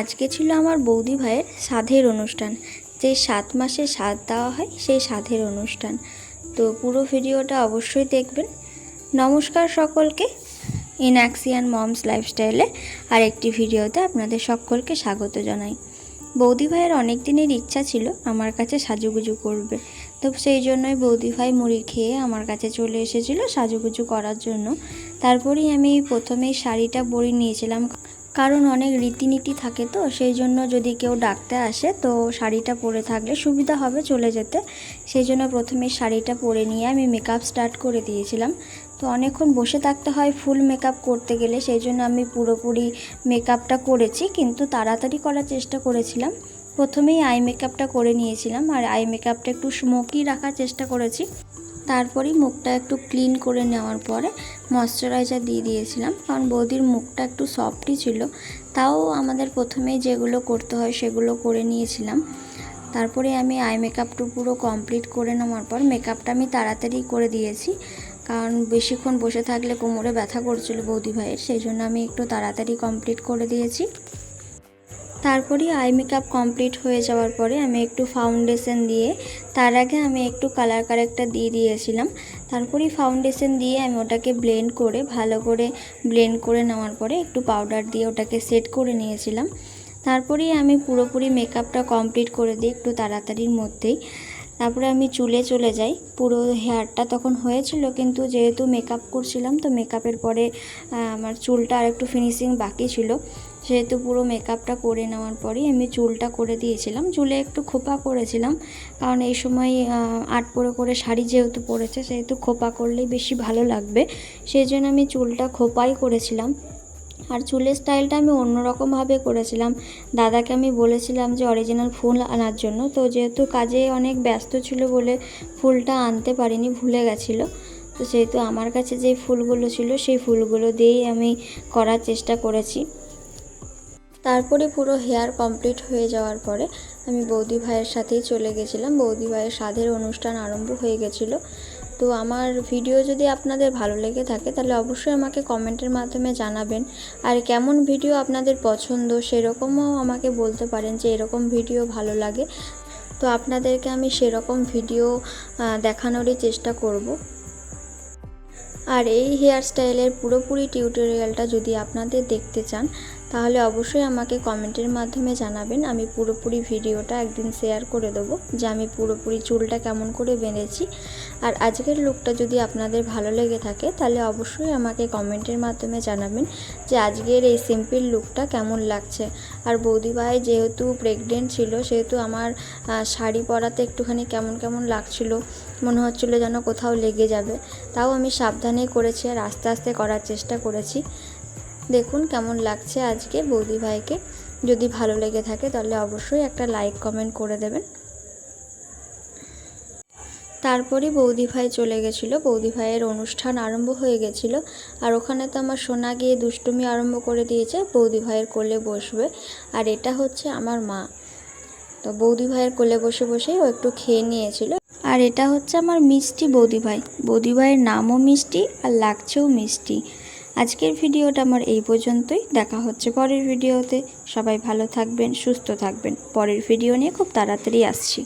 আজকে ছিল আমার বৌদি ভাইয়ের সাধের অনুষ্ঠান। যে সাত মাসে সাধ দেওয়া হয়, সেই সাধের অনুষ্ঠান। তো পুরো ভিডিওটা অবশ্যই দেখবেন। নমস্কার সকলকে। ইনঅ্যাক্সিয়ান মমস লাইফস্টাইলে আর একটি ভিডিওতে আপনাদের সকলকে স্বাগত জানাই। বৌদি ভাইয়ের অনেক দিনের ইচ্ছা ছিল আমার কাছে সাজুগুজু করবে। তো সেই জন্যই বৌদি ভাই মুড়ি খেয়ে আমার কাছে চলে এসেছিল সাজুগুজু করার জন্য। তারপরেই আমি প্রথমেই শাড়িটা বড়ি নিয়েছিলাম। কারণ অনেক রীতিনীতি থাকে তো, সেই জন্য যদি কেউ ডাকতে আসে তো শাড়িটা পরে থাকলে সুবিধা হবে চলে যেতে। সেই জন্য প্রথমে শাড়িটা পরে নিয়ে আমি মেকআপ স্টার্ট করে দিয়েছিলাম। তো অনেকক্ষণ বসে থাকতে হয় ফুল মেকআপ করতে গেলে, সেই জন্য আমি পুরোপুরি মেকআপটা করেছি, কিন্তু তাড়াতাড়ি করার চেষ্টা করেছিলাম। প্রথমেই আই মেকআপটা করে নিয়েছিলাম, আর আই মেকআপটা একটু স্মোকি রাখার চেষ্টা করেছি। তারপরেই মুখটা একটু ক্লিন করে নেওয়ার পরে ময়শ্চারাইজার দিয়ে দিয়েছিলাম। কারণ বৌদির মুখটা একটু সফটই ছিল। তাও আমাদের প্রথমেই যেগুলো করতে হয় সেগুলো করে নিয়েছিলাম। তারপরে আমি আই মেকআপটা পুরো কমপ্লিট করে নেওয়ার পর মেকআপটা আমি তাড়াতাড়ি করে দিয়েছি। কারণ বেশিক্ষণ বসে থাকলে কোমরে ব্যথা করছিল বৌদি ভাইয়ের। সেই জন্য আমি একটু তাড়াতাড়ি কমপ্লিট করে দিয়েছি। তারপরে আই মেকআপ কমপ্লিট হয়ে যাওয়ার পরে আমি একটু ফাউন্ডেশন দিয়ে, তার আগে আমি একটু কালার কারেক্টার দিয়ে দিয়েছিলাম। তারপরেই ফাউন্ডেশন দিয়ে আমি ওটাকে ব্লেন্ড করে, ভালো করে ব্লেন্ড করে নেওয়ার পরে একটু পাউডার দিয়ে ওটাকে সেট করে নিয়েছিলাম। তারপরেই আমি পুরোপুরি মেকআপটা কমপ্লিট করে দিই একটু তাড়াতাড়ির মধ্যেই। তারপরে আমি চুলে চলে যাই। পুরো হেয়ারটা তখন হয়েছিল, কিন্তু যেহেতু মেকআপ করছিলাম, তো মেকআপের পরে আমার চুলটা আর একটু ফিনিশিং বাকি ছিল। সেহেতু পুরো মেকআপটা করে নেওয়ার পরেই আমি চুলটা করে দিয়েছিলাম। চুলে একটু খোপা করেছিলাম কারণ এই সময় আট পরে করে শাড়ি যেহেতু পরেছে, সেহেতু খোপা করলেই বেশি ভালো লাগবে। সেই জন্য আমি চুলটা খোপাই করেছিলাম। আর চুলের স্টাইলটা আমি অন্যরকমভাবে করেছিলাম। দাদাকে আমি বলেছিলাম যে অরিজিনাল ফুল আনার জন্য। তো যেহেতু কাজে অনেক ব্যস্ত ছিল বলে ফুলটা আনতে পারিনি, ভুলে গেছিল। তো সেহেতু আমার কাছে যে ফুলগুলো ছিল, সেই ফুলগুলো দিয়েই আমি করার চেষ্টা করেছি। তারপরে পুরো হেয়ার কমপ্লিট হয়ে যাওয়ার পরে আমি বৌদি ভাইয়ের সাথেই চলে গেছিলাম। বৌদি ভাইয়ের সাধের অনুষ্ঠান আরম্ভ হয়ে গেছিল। তো আমার ভিডিও যদি আপনাদের ভালো লেগে থাকে, তাহলে অবশ্যই আমাকে কমেন্টের মাধ্যমে জানাবেন। আর কেমন ভিডিও আপনাদের পছন্দ, সেরকমও আমাকে বলতে পারেন যে এরকম ভিডিও ভালো লাগে। তো আপনাদেরকে আমি সেরকম ভিডিও দেখানোরই চেষ্টা করব। আর এই হেয়ার স্টাইলের পুরোপুরি টিউটোরিয়ালটা যদি আপনাদের দেখতে চান তাহলে অবশ্যই আমাকে কমেন্টের মাধ্যমে জানাবেন। আমি পুরোপুরি ভিডিওটা একদিন শেয়ার করে দেবো, যে আমি পুরোপুরি চুলটা কেমন করে বেঁধেছি। আর আজকের লুকটা যদি আপনাদের ভালো লেগে থাকে, তাহলে অবশ্যই আমাকে কমেন্টের মাধ্যমে জানাবেন যে আজকের এই সিম্পল লুকটা কেমন লাগছে। আর বৌদি ভাই যেহেতু প্রেগনেন্ট ছিল, সেহেতু আমার শাড়ি পরাতে একটুখানি কেমন কেমন লাগছিল, মনে হচ্ছিল যেন কোথাও লেগে যাবে। তাও আমি সাবধানেই করেছি আর আস্তে আস্তে করার চেষ্টা করেছি। দেখুন কেমন লাগছে আজকে বৌদি ভাইকে। যদি ভালো লেগে থাকে তাহলে অবশ্যই একটা লাইক কমেন্ট করে দেবেন। তারপরে বৌদি ভাই চলে গেছিল। বৌদি ভাইয়ের অনুষ্ঠান আরম্ভ হয়ে গেছিল। আর ওখানে তো আমার সোনা গিয়ে দুষ্টুমি আরম্ভ করে দিয়েছে। বৌদি ভাইয়ের কোলে বসবে। আর এটা হচ্ছে আমার মা। তো বৌদি ভাইয়ের কোলে বসে বসেই ও একটু খেয়ে নিয়েছিল। আর এটা হচ্ছে আমার মিষ্টি বৌদি ভাই। বৌদি ভাইয়ের নামও মিষ্টি আর লাগছেও মিষ্টি। আজকের ভিডিওটা আমার এই পর্যন্তই। দেখা হচ্ছে পরের ভিডিওতে। সবাই ভালো থাকবেন, সুস্থ থাকবেন। পরের ভিডিও নিয়ে খুব তাড়াতাড়ি আসছি।